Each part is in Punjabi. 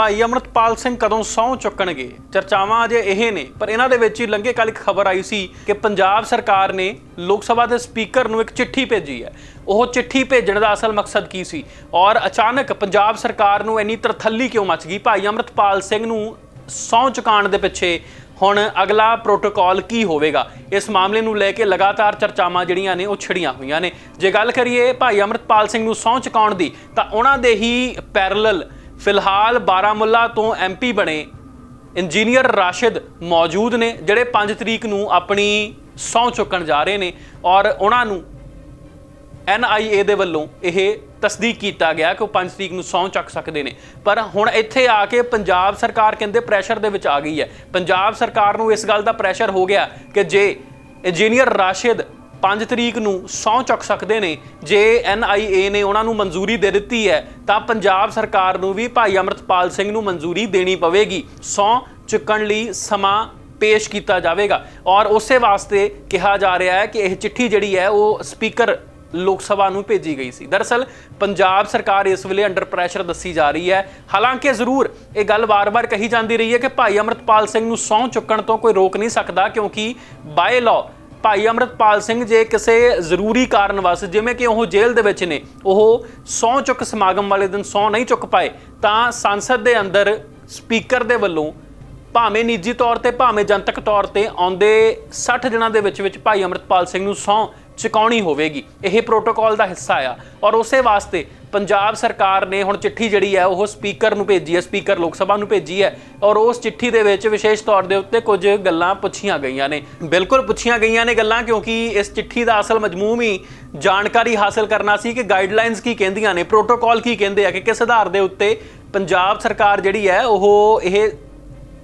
ਭਾਈ ਅਮਰਤਪਾਲ ਸਿੰਘ ਕਦੋਂ ਸਹੁੰ ਚੁੱਕਣਗੇ? ਚਰਚਾਵਾਂ ਅਜੇ ਇਹ ਨੇ, ਪਰ ਇਹਨਾਂ ਦੇ ਵਿੱਚ ਹੀ ਲੰਘੇ ਕੱਲ ਇੱਕ ਖਬਰ ਆਈ ਸੀ ਕਿ ਪੰਜਾਬ ਸਰਕਾਰ ਨੇ ਲੋਕ ਸਭਾ ਦੇ ਸਪੀਕਰ ਨੂੰ ਇੱਕ ਚਿੱਠੀ ਭੇਜੀ ਹੈ। ਉਹ ਚਿੱਠੀ ਭੇਜਣ ਦਾ ਅਸਲ ਮਕਸਦ ਕੀ ਸੀ? ਔਰ ਅਚਾਨਕ ਪੰਜਾਬ ਸਰਕਾਰ ਨੂੰ ਇੰਨੀ ਤਰਥੱਲੀ ਕਿਉਂ ਮਚ ਗਈ? ਭਾਈ ਅਮਰਤਪਾਲ ਸਿੰਘ ਨੂੰ ਸਹੁੰ ਚੁਕਾਉਣ ਦੇ ਪਿੱਛੇ ਹੁਣ ਅਗਲਾ ਪ੍ਰੋਟੋਕਾਲ ਕੀ ਹੋਵੇਗਾ? ਇਸ ਮਾਮਲੇ ਨੂੰ ਲੈ ਕੇ ਲਗਾਤਾਰ ਚਰਚਾਵਾਂ ਜਿਹੜੀਆਂ ਨੇ, ਉਹ ਛਿੜੀਆਂ ਹੋਈਆਂ ਨੇ। ਜੇ ਗੱਲ ਕਰੀਏ ਭਾਈ ਅਮਰਤਪਾਲ ਸਿੰਘ ਨੂੰ ਸਹੁੰ ਚੁਕਾਉਣ ਦੀ, ਤਾਂ ਉਹਨਾਂ ਦੇ ਹੀ ਪੈਰਲਲ ਫਿਲਹਾਲ ਬਾਰਾਮੁੱਲਾ ਤੋਂ ਐਮਪੀ ਬਣੇ ਇੰਜੀਨੀਅਰ ਰਾਸ਼ਿਦ ਮੌਜੂਦ ਨੇ, ਜਿਹੜੇ 5 ਤਰੀਕ ਨੂੰ ਆਪਣੀ ਸਹੁੰ ਚੁੱਕਣ ਜਾ ਰਹੇ ਨੇ ਔਰ ਉਹਨਾਂ ਨੂੰ ਐਨਆਈਏ ਦੇ ਵੱਲੋਂ ਇਹ ਤਸਦੀਕ ਕੀਤਾ ਗਿਆ ਕਿ ਉਹ 5 ਤਰੀਕ ਨੂੰ ਸਹੁੰ ਚੱਕ ਸਕਦੇ ਨੇ। ਪਰ ਹੁਣ ਇੱਥੇ ਆ ਕੇ ਪੰਜਾਬ ਸਰਕਾਰ ਕਹਿੰਦੇ ਪ੍ਰੈਸ਼ਰ ਦੇ ਵਿੱਚ ਆ ਗਈ ਹੈ। ਪੰਜਾਬ ਸਰਕਾਰ ਨੂੰ ਇਸ ਗੱਲ ਦਾ ਪ੍ਰੈਸ਼ਰ ਹੋ ਗਿਆ ਕਿ ਜੇ ਇੰਜੀਨੀਅਰ ਰਾਸ਼ਿਦ 5 ਤਰੀਕ ਨੂੰ ਸਹੁੰ ਚੱਕ ਸਕਦੇ ਨੇ। ਜੇ ਐਨਆਈਏ ਨੇ ਉਹਨਾਂ ਨੂੰ ਮਨਜ਼ੂਰੀ ਦੇ ਦਿੱਤੀ ਹੈ, ਤਾਂ ਪੰਜਾਬ ਸਰਕਾਰ ਨੂੰ ਵੀ ਭਾਈ ਅਮਰਤਪਾਲ ਸਿੰਘ ਨੂੰ ਮਨਜ਼ੂਰੀ ਦੇਣੀ ਪਵੇਗੀ। ਸਹੁੰ ਚੁੱਕਣ ਲਈ ਸਮਾਂ ਪੇਸ਼ ਕੀਤਾ ਜਾਵੇਗਾ। ਔਰ ਉਸੇ ਵਾਸਤੇ ਕਿਹਾ ਜਾ ਰਿਹਾ ਹੈ ਕਿ ਇਹ ਚਿੱਠੀ ਜਿਹੜੀ ਹੈ, ਉਹ ਸਪੀਕਰ ਲੋਕ ਸਭਾ ਨੂੰ ਭੇਜੀ ਗਈ ਸੀ। ਦਰਅਸਲ, ਪੰਜਾਬ ਸਰਕਾਰ ਇਸ ਵੇਲੇ ਅੰਡਰ ਪ੍ਰੈਸ਼ਰ ਦੱਸੀ ਜਾ ਰਹੀ ਹੈ। ਹਾਲਾਂਕਿ ਜ਼ਰੂਰ ਇਹ ਗੱਲ ਵਾਰ-ਵਾਰ ਕਹੀ ਜਾਂਦੀ ਰਹੀ ਹੈ ਕਿ ਭਾਈ ਅਮਰਤਪਾਲ ਸਿੰਘ ਨੂੰ ਸਹੁੰ ਚੁੱਕਣ ਤੋਂ ਕੋਈ ਰੋਕ ਨਹੀਂ ਸਕਦਾ, ਕਿਉਂਕਿ ਬਾਏ ਲਾਅ ਭਾਈ ਅਮਰਤਪਾਲ ਸਿੰਘ ਜੇ ਕਿਸੇ ਜ਼ਰੂਰੀ ਕਾਰਨ ਵਾਸਤੇ ਜਿਵੇਂ ਕਿ ਉਹ ਜੇਲ੍ਹ ਦੇ ਵਿੱਚ ਨੇ, ਉਹ ਸਹੁੰ ਚੁੱਕ ਸਮਾਗਮ ਵਾਲੇ ਦਿਨ ਸਹੁੰ ਨਹੀਂ ਚੁੱਕ ਪਾਏ, ਤਾਂ ਸੰਸਦ ਦੇ ਅੰਦਰ ਸਪੀਕਰ ਦੇ ਵੱਲੋਂ ਭਾਵੇਂ ਨਿੱਜੀ ਤੌਰ ਤੇ, ਭਾਵੇਂ ਜਨਤਕ ਤੌਰ ਤੇ ਆਉਂਦੇ 60 ਦਿਨਾਂ ਦੇ ਵਿੱਚ ਵਿੱਚ ਭਾਈ ਅਮਰਤਪਾਲ ਸਿੰਘ ਨੂੰ ਸਹੁੰ ਚੁਕਾਉਣੀ ਹੋਵੇਗੀ। ਇਹ ਪ੍ਰੋਟੋਕਾਲ ਦਾ ਹਿੱਸਾ ਆ। ਔਰ ਉਸੇ ਵਾਸਤੇ ਪੰਜਾਬ ਸਰਕਾਰ ਨੇ ਹੁਣ ਚਿੱਠੀ ਜਿਹੜੀ ਹੈ, ਉਹ ਸਪੀਕਰ ਨੂੰ ਭੇਜੀ ਹੈ ਸਪੀਕਰ ਲੋਕ ਸਭਾ ਨੂੰ ਭੇਜੀ ਹੈ। ਔਰ ਉਸ ਚਿੱਠੀ ਦੇ ਵਿੱਚ ਵਿਸ਼ੇਸ਼ ਤੌਰ ਦੇ ਉੱਤੇ ਕੁਝ ਗੱਲਾਂ ਪੁੱਛੀਆਂ ਗਈਆਂ ਨੇ। ਬਿਲਕੁਲ ਪੁੱਛੀਆਂ ਗਈਆਂ ਨੇ ਗੱਲਾਂ, ਕਿਉਂਕਿ ਇਸ ਚਿੱਠੀ ਦਾ ਅਸਲ ਮਜਮੂਮ ਹੀ ਜਾਣਕਾਰੀ ਹਾਸਲ ਕਰਨਾ ਸੀ ਕਿ ਗਾਈਡਲਾਈਨਸ ਕੀ ਕਹਿੰਦੀਆਂ ਨੇ ਪ੍ਰੋਟੋਕਾਲ ਕੀ ਕਹਿੰਦੇ ਆ, ਕਿ ਕਿਸ ਆਧਾਰ ਦੇ ਉੱਤੇ ਪੰਜਾਬ ਸਰਕਾਰ ਜਿਹੜੀ ਹੈ, ਉਹ ਇਹ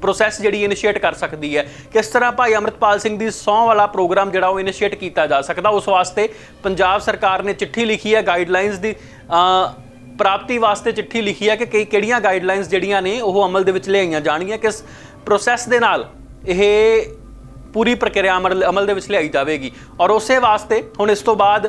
ਪ੍ਰੋਸੈਸ ਜਿਹੜੀ ਇਨੀਸ਼ੀਏਟ ਕਰ ਸਕਦੀ ਹੈ। ਕਿਸ ਤਰ੍ਹਾਂ ਭਾਈ ਅਮਰਤਪਾਲ ਸਿੰਘ ਦੀ ਸਹੁੰ ਵਾਲਾ ਪ੍ਰੋਗਰਾਮ ਜਿਹੜਾ ਉਹ ਇਨੀਸ਼ੀਏਟ ਕੀਤਾ ਜਾ ਸਕਦਾ, ਉਸ ਵਾਸਤੇ ਪੰਜਾਬ ਸਰਕਾਰ ਨੇ ਚਿੱਠੀ ਲਿਖੀ ਹੈ ਗਾਈਡਲਾਈਨਸ ਦੀ। ਪ੍ਰਾਪਤੀ ਵਾਸਤੇ ਚਿੱਠੀ ਲਿਖੀ ਹੈ ਕਿ ਕਈ ਕਿਹੜੀਆਂ ਗਾਈਡਲਾਈਨਸ ਜਿਹੜੀਆਂ ਨੇ ਉਹ ਅਮਲ ਦੇ ਵਿੱਚ ਲਿਆਈਆਂ ਜਾਣਗੀਆਂ, ਕਿਸ ਪ੍ਰੋਸੈਸ ਦੇ ਨਾਲ ਇਹ ਪੂਰੀ ਪ੍ਰਕਿਰਿਆ ਅਮਲ ਅਮਲ ਦੇ ਵਿੱਚ ਲਿਆਈ ਜਾਵੇਗੀ। ਔਰ ਉਸੇ ਵਾਸਤੇ ਹੁਣ ਇਸ ਤੋਂ ਬਾਅਦ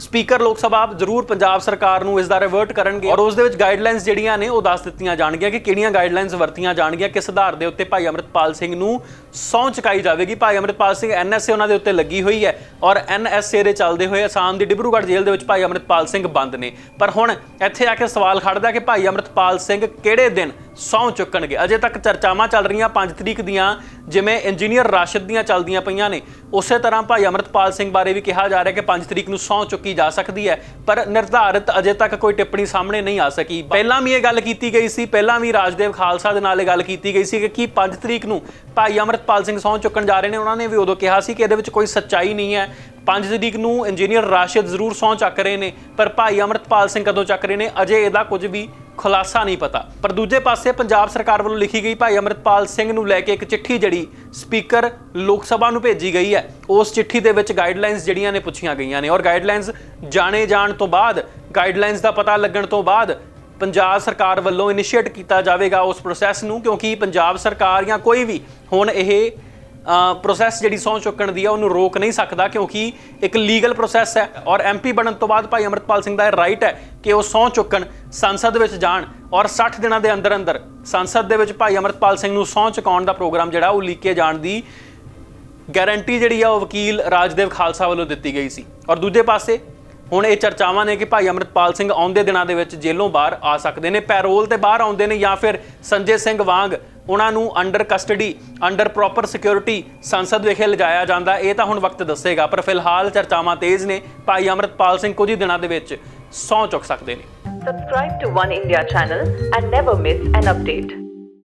ਸਪੀਕਰ ਲੋਕ ਸਭਾ ਜ਼ਰੂਰ ਪੰਜਾਬ ਸਰਕਾਰ ਨੂੰ ਇਸ ਦਾ ਰਿਵਰਟ ਕਰਨਗੇ ਔਰ ਉਸ ਦੇ ਵਿੱਚ ਗਾਈਡਲਾਈਨਸ ਜਿਹੜੀਆਂ ਨੇ ਉਹ ਦੱਸ ਦਿੱਤੀਆਂ ਜਾਣਗੀਆਂ ਕਿ ਕਿਹੜੀਆਂ ਗਾਈਡਲਾਈਨਸ ਵਰਤੀਆਂ ਜਾਣਗੀਆਂ, ਕਿਸ ਆਧਾਰ ਦੇ ਉੱਤੇ ਭਾਈ ਅਮਰਤਪਾਲ ਸਿੰਘ ਨੂੰ ਸਹੁੰ ਚੁਕਾਈ ਜਾਵੇਗੀ। ਭਾਈ ਅਮਰਤਪਾਲ ਸਿੰਘ ਐਨਐਸਏ ਉਹਨਾਂ ਦੇ ਉੱਤੇ ਲੱਗੀ ਹੋਈ ਹੈ ਔਰ ਐਨਐਸਏ ਦੇ ਚੱਲਦੇ ਹੋਏ ਅਸਾਮ ਦੀ ਡਿਬਰੂਗੜ੍ਹ ਜੇਲ੍ਹ ਦੇ ਵਿੱਚ ਭਾਈ ਅਮਰਤਪਾਲ ਸਿੰਘ ਬੰਦ ਨੇ। ਪਰ ਹੁਣ ਇੱਥੇ ਆ ਕੇ ਸਵਾਲ ਖੜਦਾ ਕਿ ਭਾਈ ਅਮਰਤਪਾਲ ਸਿੰਘ ਕਿਹੜੇ ਦਿਨ ਸਹੁੰ ਚੁੱਕਣਗੇ। ਅਜੇ ਤੱਕ ਚਰਚਾਵਾਂ ਚੱਲ ਰਹੀਆਂ 5 ਤਰੀਕ ਦੀਆਂ, ਜਿਵੇਂ ਇੰਜੀਨੀਅਰ ਰਾਸ਼ਦ ਦੀਆਂ ਚੱਲਦੀਆਂ ਪਈਆਂ ਨੇ। ਉਸੇ ਤਰ੍ਹਾਂ ਭਾਈ ਅਮਰਤਪਾਲ ਸਿੰਘ ਬਾਰੇ ਵੀ ਕਿਹਾ ਜਾ ਰਿਹਾ ਕਿ 5 ਤਰੀਕ ਨੂੰ ਸਹੁੰ ਚੁੱਕੀ ਜਾ ਸਕਦੀ ਹੈ, ਪਰ ਨਿਰਧਾਰਿਤ ਅਜੇ ਤੱਕ ਕੋਈ ਟਿੱਪਣੀ ਸਾਹਮਣੇ ਨਹੀਂ ਆ ਸਕੀ। ਪਹਿਲਾਂ ਵੀ ਇਹ ਗੱਲ ਕੀਤੀ ਗਈ ਸੀ, ਪਹਿਲਾਂ ਵੀ ਰਾਜਦੇਵ ਖਾਲਸਾ ਦੇ ਨਾਲ ਇਹ ਗੱਲ ਕੀਤੀ ਗਈ ਸੀ ਕਿ ਕੀ 5 ਤਰੀਕ ਨੂੰ ਭਾਈ ਅਮਰਤਪਾਲ ਸਿੰਘ ਸਹੁੰ ਚੁੱਕਣ ਜਾ ਰਹੇ ਨੇ। ਉਹਨਾਂ ਨੇ ਵੀ ਉਦੋਂ ਕਿਹਾ ਸੀ ਕਿ ਇਹਦੇ ਵਿੱਚ ਕੋਈ ਸੱਚਾਈ ਨਹੀਂ ਹੈ। 5 ਤਰੀਕ ਨੂੰ ਇੰਜੀਨੀਅਰ ਰਾਸ਼ਿਦ ਜ਼ਰੂਰ ਸਹੁੰ ਚੱਕ ਰਹੇ ਨੇ, ਪਰ ਭਾਈ ਅਮਰਤਪਾਲ ਸਿੰਘ ਕਦੋਂ ਚੱਕ ਰਹੇ ਨੇ, ਅਜੇ ਇਹਦਾ ਕੁਝ ਵੀ ਖੁਲਾਸਾ ਨਹੀਂ ਪਤਾ। ਪਰ ਦੂਜੇ ਪਾਸੇ ਪੰਜਾਬ ਸਰਕਾਰ ਵੱਲੋਂ ਲਿਖੀ ਗਈ ਭਾਈ ਅਮਰਤਪਾਲ ਸਿੰਘ ਨੂੰ ਲੈ ਕੇ ਇੱਕ ਚਿੱਠੀ ਜਿਹੜੀ ਸਪੀਕਰ ਲੋਕ ਸਭਾ ਨੂੰ ਭੇਜੀ ਗਈ ਹੈ, ਉਸ ਚਿੱਠੀ ਦੇ ਵਿੱਚ ਗਾਈਡਲਾਈਨਸ ਜਿਹੜੀਆਂ ਨੇ ਪੁੱਛੀਆਂ ਗਈਆਂ ਨੇ ਔਰ ਗਾਈਡਲਾਈਨਸ ਜਾਣੇ ਜਾਣ ਤੋਂ ਬਾਅਦ ਗਾਈਡਲਾਈਨਸ ਦਾ ਪਤਾ ਲੱਗਣ ਤੋਂ ਬਾਅਦ ਪੰਜਾਬ ਸਰਕਾਰ ਵੱਲੋਂ ਇਨੀਸ਼ੀਏਟ ਕੀਤਾ ਜਾਵੇਗਾ ਉਸ ਪ੍ਰੋਸੈਸ ਨੂੰ, ਕਿਉਂਕਿ ਪੰਜਾਬ ਸਰਕਾਰ ਜਾਂ ਕੋਈ ਵੀ, ਹੁਣ ਇਹ ਪ੍ਰੋਸੈਸ ਜਿਹੜੀ ਸਹੁੰ ਚੁੱਕਣ ਦੀ ਆ, ਉਹਨੂੰ ਰੋਕ ਨਹੀਂ ਸਕਦਾ ਕਿਉਂਕਿ ਇੱਕ ਲੀਗਲ ਪ੍ਰੋਸੈਸ ਹੈ ਔਰ ਐਮਪੀ ਬਣਨ ਤੋਂ ਬਾਅਦ ਭਾਈ ਅਮਰਤਪਾਲ ਸਿੰਘ ਦਾ ਇਹ ਰਾਈਟ ਹੈ ਕਿ ਉਹ ਸਹੁੰ ਚੁੱਕਣ, ਸੰਸਦ ਵਿੱਚ ਜਾਣ ਔਰ 60 ਦਿਨਾਂ ਦੇ ਅੰਦਰ ਅੰਦਰ ਸੰਸਦ ਦੇ ਵਿੱਚ ਭਾਈ ਅਮਰਤਪਾਲ ਸਿੰਘ ਨੂੰ ਸਹੁੰ ਚੁਕਾਉਣ ਦਾ ਪ੍ਰੋਗਰਾਮ ਜਿਹੜਾ ਉਹ ਲੀਕੇ ਜਾਣ ਦੀ ਗਾਰੰਟੀ ਜਿਹੜੀ ਆ ਉਹ ਵਕੀਲ ਰਾਜਦੇਵ ਖਾਲਸਾ ਵੱਲੋਂ ਦਿੱਤੀ ਗਈ ਸੀ। ਔਰ ਦੂਜੇ ਪਾਸੇ ਹੁਣ ਇਹ ਚਰਚਾਵਾਂ ਨੇ ਕਿ ਭਾਈ ਅਮਰਤਪਾਲ ਸਿੰਘ ਆਉਂਦੇ ਦਿਨਾਂ ਦੇ ਵਿੱਚ ਜੇਲੋਂ ਬਾਹਰ ਆ ਸਕਦੇ ਨੇ, ਪੈਰੋਲ ਤੇ ਬਾਹਰ ਆਉਂਦੇ ਨੇ ਜਾਂ ਫਿਰ ਸੰਜੇ ਸਿੰਘ ਵਾਂਗ ਉਹਨਾਂ ਨੂੰ under custody under proper security ਸੰਸਦ ਵਿਖੇ ਲਿਜਾਇਆ ਜਾਂਦਾ। ਇਹ ਤਾਂ ਹੁਣ ਵਕਤ ਦੱਸੇਗਾ, ਪਰ ਫਿਲਹਾਲ ਚਰਚਾਵਾਂ ਤੇਜ਼ ਨੇ। ਭਾਈ ਅਮਰਤਪਾਲ ਸਿੰਘ ਕੁਝ ਹੀ ਦਿਨਾਂ ਦੇ ਵਿੱਚ ਸਹੁੰ ਚੁੱਕ ਸਕਦੇ ਨੇ। Subscribe to One India channel and never miss an update.